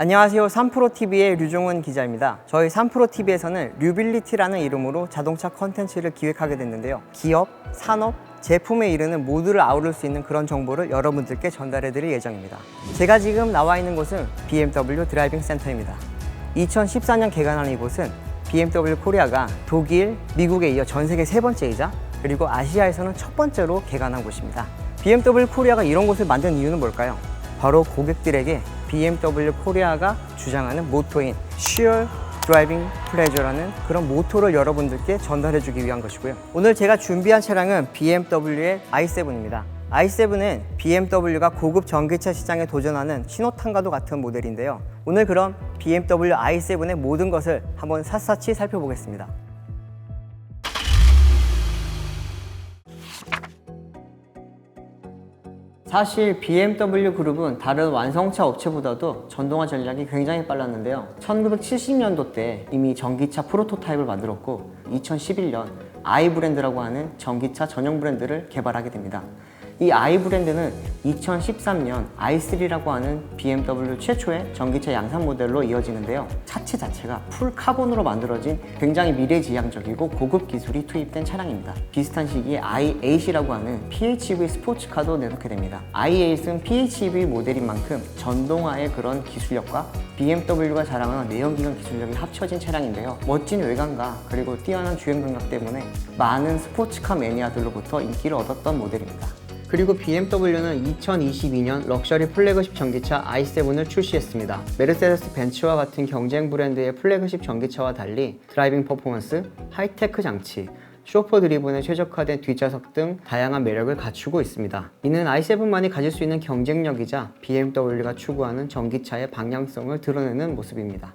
안녕하세요. 3프로TV의 류종훈 기자입니다. 저희 3프로TV에서는 류빌리티라는 이름으로 자동차 컨텐츠를 기획하게 됐는데요. 기업, 산업, 제품에 이르는 모두를 아우를 수 있는 그런 정보를 여러분들께 전달해 드릴 예정입니다. 제가 지금 나와 있는 곳은 BMW 드라이빙 센터입니다. 2014년 개관한 이곳은 BMW 코리아가 독일, 미국에 이어 전 세계 세 번째이자 그리고 아시아에서는 첫 번째로 개관한 곳입니다. BMW 코리아가 이런 곳을 만든 이유는 뭘까요? 바로 고객들에게 BMW 코리아가 주장하는 모토인 Sure Driving Pleasure라는 그런 모토를 여러분들께 전달해 주기 위한 것이고요. 오늘 제가 준비한 차량은 BMW의 i7입니다. i7은 BMW가 고급 전기차 시장에 도전하는 신호탄과도 같은 모델인데요. 오늘 그럼 BMW i7의 모든 것을 한번 샅샅이 살펴보겠습니다. 사실 BMW 그룹은 다른 완성차 업체보다도 전동화 전략이 굉장히 빨랐는데요. 1970년도 때 이미 전기차 프로토타입을 만들었고 2011년 i 브랜드라고 하는 전기차 전용 브랜드를 개발하게 됩니다. 이 i 브랜드는 2013년 i3라고 하는 BMW 최초의 전기차 양산 모델로 이어지는데요. 차체 자체가 풀 카본으로 만들어진 굉장히 미래지향적이고 고급 기술이 투입된 차량입니다. 비슷한 시기에 i8이라고 하는 PHEV 스포츠카도 내놓게 됩니다. i8은 PHEV 모델인 만큼 전동화의 그런 기술력과 BMW가 자랑하는 내연기관 기술력이 합쳐진 차량인데요. 멋진 외관과 그리고 뛰어난 주행 감각 때문에 많은 스포츠카 매니아들로부터 인기를 얻었던 모델입니다. 그리고 BMW는 2022년 럭셔리 플래그십 전기차 i7을 출시했습니다. 메르세데스 벤츠와 같은 경쟁 브랜드의 플래그십 전기차와 달리 드라이빙 퍼포먼스, 하이테크 장치, 쇼퍼 드리븐에 최적화된 뒷좌석 등 다양한 매력을 갖추고 있습니다. 이는 i7만이 가질 수 있는 경쟁력이자 BMW가 추구하는 전기차의 방향성을 드러내는 모습입니다.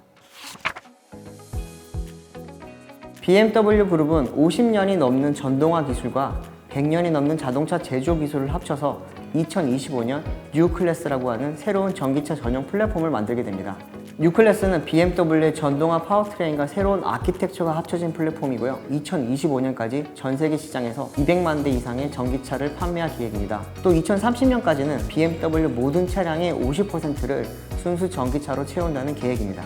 BMW 그룹은 50년이 넘는 전동화 기술과 100년이 넘는 자동차 제조 기술을 합쳐서 2025년 뉴클래스라고 하는 새로운 전기차 전용 플랫폼을 만들게 됩니다. 뉴클래스는 BMW의 전동화 파워트레인과 새로운 아키텍처가 합쳐진 플랫폼이고요. 2025년까지 전 세계 시장에서 200만 대 이상의 전기차를 판매할 계획입니다. 또 2030년까지는 BMW 모든 차량의 50%를 순수 전기차로 채운다는 계획입니다.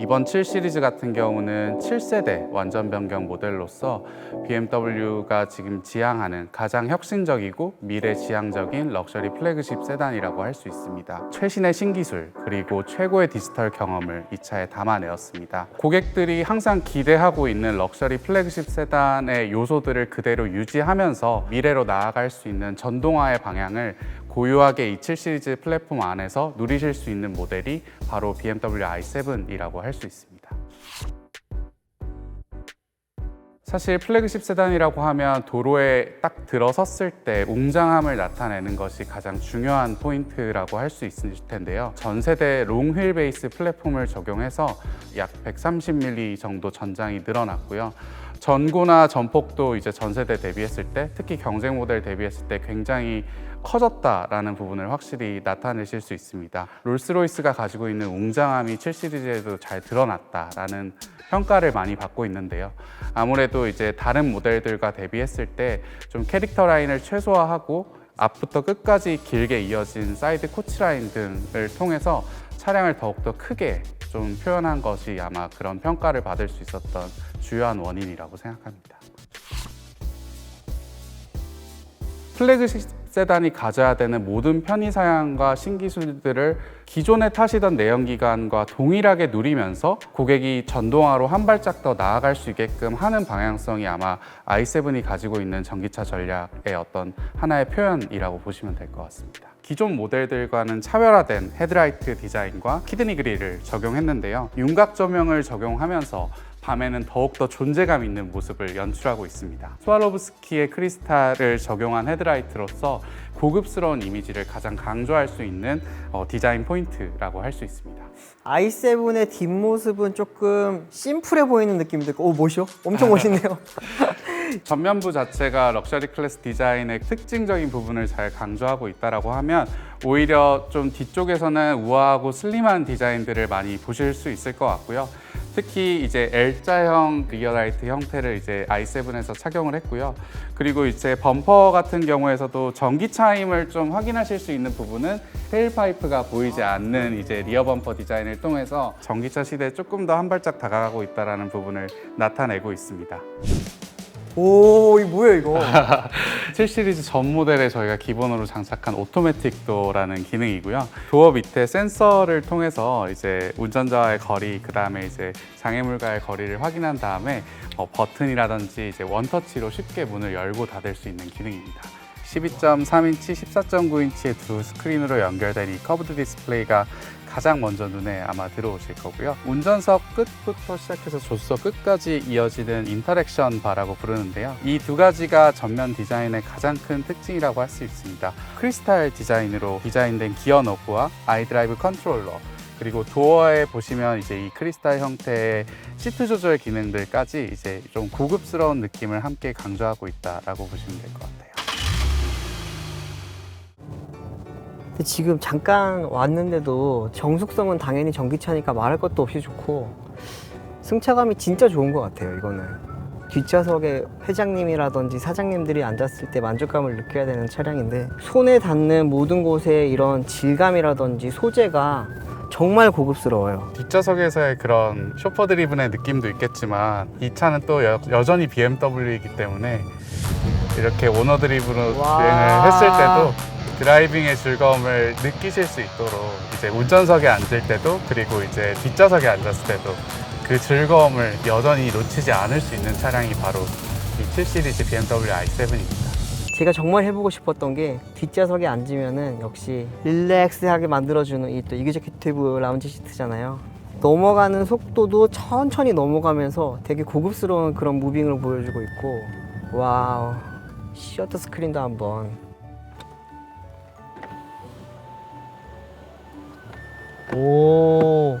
이번 7 시리즈 같은 경우는 7세대 완전 변경 모델로서 BMW가 지금 지향하는 가장 혁신적이고 미래 지향적인 럭셔리 플래그십 세단이라고 할 수 있습니다. 최신의 신기술 그리고 최고의 디지털 경험을 이 차에 담아내었습니다. 고객들이 항상 기대하고 있는 럭셔리 플래그십 세단의 요소들을 그대로 유지하면서 미래로 나아갈 수 있는 전동화의 방향을 고유하게 이 7 시리즈 플랫폼 안에서 누리실 수 있는 모델이 바로 BMW i7이라고 할 수 있습니다. 사실 플래그십 세단이라고 하면 도로에 딱 들어섰을 때 웅장함을 나타내는 것이 가장 중요한 포인트라고 할 수 있을 텐데요. 전 세대 롱휠 베이스 플랫폼을 적용해서 약 130mm 정도 전장이 늘어났고요. 전고나 전폭도 이제 전 세대 대비했을 때 특히 경쟁 모델 대비했을 때 굉장히 커졌다라는 부분을 확실히 나타내실 수 있습니다. 롤스로이스가 가지고 있는 웅장함이 7 시리즈에도 잘 드러났다라는 평가를 많이 받고 있는데요. 아무래도 이제 다른 모델들과 대비했을 때 좀 캐릭터 라인을 최소화하고 앞부터 끝까지 길게 이어진 사이드 코치 라인 등을 통해서 차량을 더욱더 크게 좀 표현한 것이 아마 그런 평가를 받을 수 있었던 주요한 원인이라고 생각합니다. 플래그십 세단이 가져야 되는 모든 편의 사양과 신기술들을 기존에 타시던 내연기관과 동일하게 누리면서 고객이 전동화로 한 발짝 더 나아갈 수 있게끔 하는 방향성이 아마 i7이 가지고 있는 전기차 전략의 어떤 하나의 표현이라고 보시면 될 것 같습니다. 기존 모델들과는 차별화된 헤드라이트 디자인과 키드니 그릴을 적용했는데요. 윤곽 조명을 적용하면서 밤에는 더욱더 존재감 있는 모습을 연출하고 있습니다. 스와로브스키의 크리스탈을 적용한 헤드라이트로서 고급스러운 이미지를 가장 강조할 수 있는 어, 디자인 포인트라고 할 수 있습니다. i7의 뒷모습은 조금 심플해 보이는 느낌도 있고 오 멋이요? 엄청 멋있네요. 전면부 자체가 럭셔리 클래스 디자인의 특징적인 부분을 잘 강조하고 있다라고 하면 오히려 좀 뒤쪽에서는 우아하고 슬림한 디자인들을 많이 보실 수 있을 것 같고요. 특히 이제 L자형 리어라이트 형태를 이제 i7에서 착용을 했고요. 그리고 이제 범퍼 같은 경우에서도 전기 차임을 좀 확인하실 수 있는 부분은 테일파이프가 보이지 않는 이제 리어 범퍼 디자인을 통해서 전기차 시대에 조금 더 한 발짝 다가가고 있다는 부분을 나타내고 있습니다. 오, 이 뭐야 이거? 7 시리즈 전 모델에 저희가 기본으로 장착한 오토매틱 도어라는 기능이고요. 도어 밑에 센서를 통해서 이제 운전자와의 거리, 그 다음에 이제 장애물과의 거리를 확인한 다음에 어, 버튼이라든지 이제 원터치로 쉽게 문을 열고 닫을 수 있는 기능입니다. 12.3인치, 14.9인치의 두 스크린으로 연결된 이 커브드 디스플레이가 가장 먼저 눈에 아마 들어오실 거고요. 운전석 끝부터 시작해서 조수석 끝까지 이어지는 인터랙션 바라고 부르는데요. 이 두 가지가 전면 디자인의 가장 큰 특징이라고 할 수 있습니다. 크리스탈 디자인으로 디자인된 기어 노브와 아이드라이브 컨트롤러 그리고 도어에 보시면 이제 이 크리스탈 형태의 시트 조절 기능들까지 이제 좀 고급스러운 느낌을 함께 강조하고 있다라고 보시면 될 것 같아요. 근데 지금 잠깐 왔는데도 정숙성은 당연히 전기차니까 말할 것도 없이 좋고 승차감이 진짜 좋은 것 같아요 이거는 뒷좌석에 회장님이라든지 사장님들이 앉았을 때 만족감을 느껴야 되는 차량인데 손에 닿는 모든 곳에 이런 질감이라든지 소재가 정말 고급스러워요 뒷좌석에서의 그런 쇼퍼 드리븐의 느낌도 있겠지만 이 차는 또 여, 여전히 BMW이기 때문에 이렇게 오너 드리븐으로 와. 주행을 했을 때도 드라이빙의 즐거움을 느끼실 수 있도록 이제 운전석에 앉을 때도 그리고 이제 뒷좌석에 앉았을 때도 그 즐거움을 여전히 놓치지 않을 수 있는 차량이 바로 이 7 시리즈 BMW i7입니다. 제가 정말 해보고 싶었던 게 뒷좌석에 앉으면은 역시 릴렉스하게 만들어주는 이 또 이그제큐티브 라운지 시트잖아요. 넘어가는 속도도 천천히 넘어가면서 되게 고급스러운 그런 무빙을 보여주고 있고 와우 셔터 스크린도 한번 오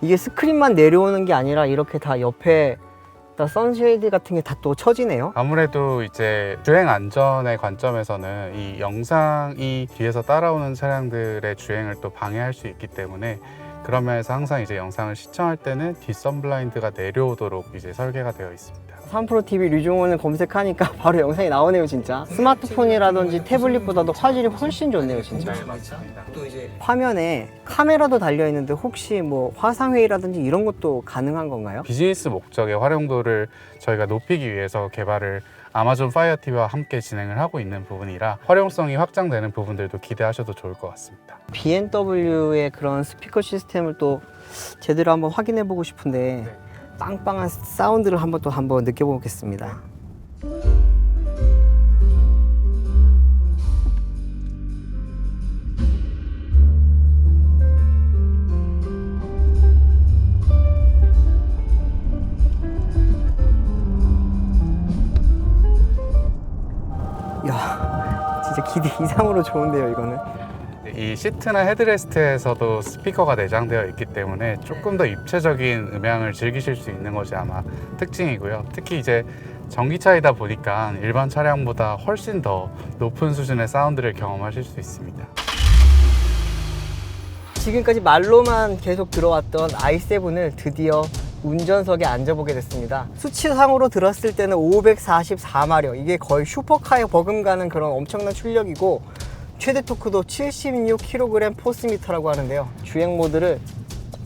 이게 스크린만 내려오는 게 아니라 이렇게 다 옆에 다 선쉐이드 같은 게 다 또 쳐지네요. 아무래도 이제 주행 안전의 관점에서는 이 영상이 뒤에서 따라오는 차량들의 주행을 또 방해할 수 있기 때문에 그런 면에서 항상 이제 영상을 시청할 때는 뒷 선 블라인드가 내려오도록 이제 설계가 되어 있습니다. 3프로 TV 류종원을 검색하니까 바로 영상이 나오네요 진짜 스마트폰이라든지 태블릿보다도 화질이 훨씬 좋네요 진짜 맞습니다. 화면에 카메라도 달려있는데 혹시 뭐 화상회의라든지 이런 것도 가능한 건가요? 비즈니스 목적의 활용도를 저희가 높이기 위해서 개발을 아마존 파이어티와 함께 진행을 하고 있는 부분이라 활용성이 확장되는 부분들도 기대하셔도 좋을 것 같습니다. BMW의 그런 스피커 시스템을 또 제대로 한번 확인해 보고 싶은데 빵빵한 사운드를 한번 또 한번 느껴보겠습니다. 이야 진짜 기대 이상으로 좋은데요 이거는 이 시트나 헤드레스트에서도 스피커가 내장되어 있기 때문에 조금 더 입체적인 음향을 즐기실 수 있는 것이 아마 특징이고요. 특히 이제 전기차이다 보니까 일반 차량보다 훨씬 더 높은 수준의 사운드를 경험하실 수 있습니다. 지금까지 말로만 계속 들어왔던 i7을 드디어 운전석에 앉아보게 됐습니다. 수치상으로 들었을 때는 544마력. 이게 거의 슈퍼카에 버금가는 그런 엄청난 출력이고 최대 토크도 76kg 포스미터라고 하는데요. 주행 모드를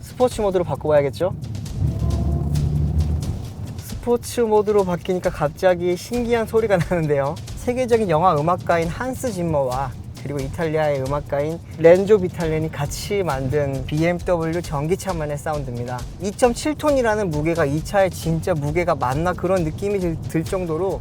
스포츠 모드로 바꿔봐야겠죠? 스포츠 모드로 바뀌니까 갑자기 신기한 소리가 나는데요. 세계적인 영화 음악가인 한스 짐머와 그리고 이탈리아의 음악가인 렌조 비탈렌이 같이 만든 BMW 전기차만의 사운드입니다. 2.7톤이라는 무게가 이 차의 진짜 무게가 맞나 그런 느낌이 들, 들 정도로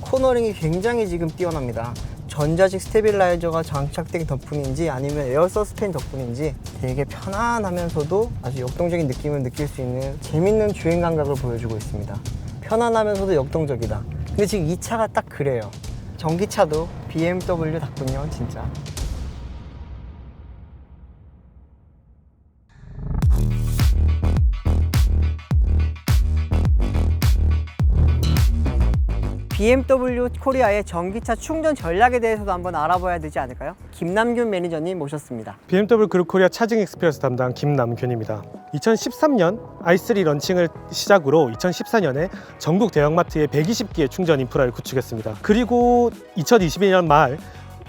코너링이 굉장히 지금 뛰어납니다. 전자식 스테빌라이저가 장착된 덕분인지 아니면 에어 서스펜 덕분인지 되게 편안하면서도 아주 역동적인 느낌을 느낄 수 있는 재밌는 주행 감각을 보여주고 있습니다. 편안하면서도 역동적이다. 근데 지금 이 차가 딱 그래요. 전기차도 BMW답군요, 진짜. BMW 코리아의 전기차 충전 전략에 대해서도 한번 알아봐야 되지 않을까요? 김남균 매니저님 모셨습니다. BMW 그룹 코리아 차징 익스프레스 담당 김남균입니다. 2013년 i3 런칭을 시작으로 2014년에 전국 대형마트에 120기의 충전 인프라를 구축했습니다. 그리고 2022년 말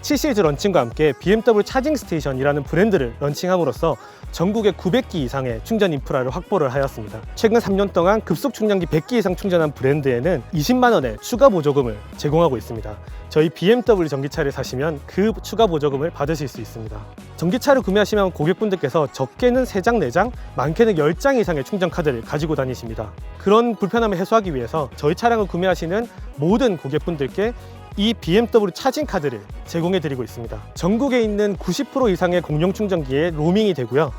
7시리즈 런칭과 함께 BMW 차징 스테이션이라는 브랜드를 런칭함으로써 전국에 900기 이상의 충전 인프라를 확보를 하였습니다. 최근 3년 동안 급속 충전기 100기 이상 충전한 브랜드에는 20만 원의 추가 보조금을 제공하고 있습니다. 저희 BMW 전기차를 사시면 그 추가 보조금을 받으실 수 있습니다. 전기차를 구매하시면 고객분들께서 적게는 3장, 4장, 많게는 10장 이상의 충전 카드를 가지고 다니십니다. 그런 불편함을 해소하기 위해서 저희 차량을 구매하시는 모든 고객분들께 이 BMW 차징 카드를 제공해 드리고 있습니다. 전국에 있는 90% 이상의 공용 충전기에 로밍이 되고요.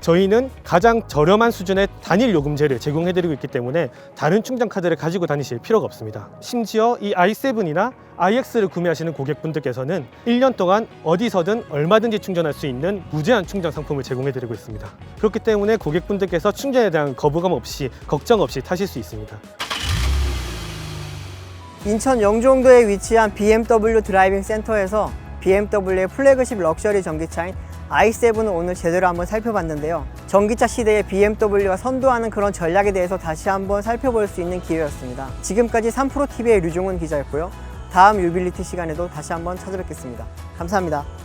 저희는 가장 저렴한 수준의 단일 요금제를 제공해 드리고 있기 때문에 다른 충전 카드를 가지고 다니실 필요가 없습니다. 심지어 이 i7이나 iX를 구매하시는 고객분들께서는 1년 동안 어디서든 얼마든지 충전할 수 있는 무제한 충전 상품을 제공해 드리고 있습니다. 그렇기 때문에 고객분들께서 충전에 대한 거부감 없이 걱정 없이 타실 수 있습니다. 인천 영종도에 위치한 BMW 드라이빙 센터에서 BMW의 플래그십 럭셔리 전기차인 i7을 오늘 제대로 한번 살펴봤는데요. 전기차 시대에 BMW가 선도하는 그런 전략에 대해서 다시 한번 살펴볼 수 있는 기회였습니다. 지금까지 3프로TV의 류종훈 기자였고요. 다음 유빌리티 시간에도 다시 한번 찾아뵙겠습니다. 감사합니다.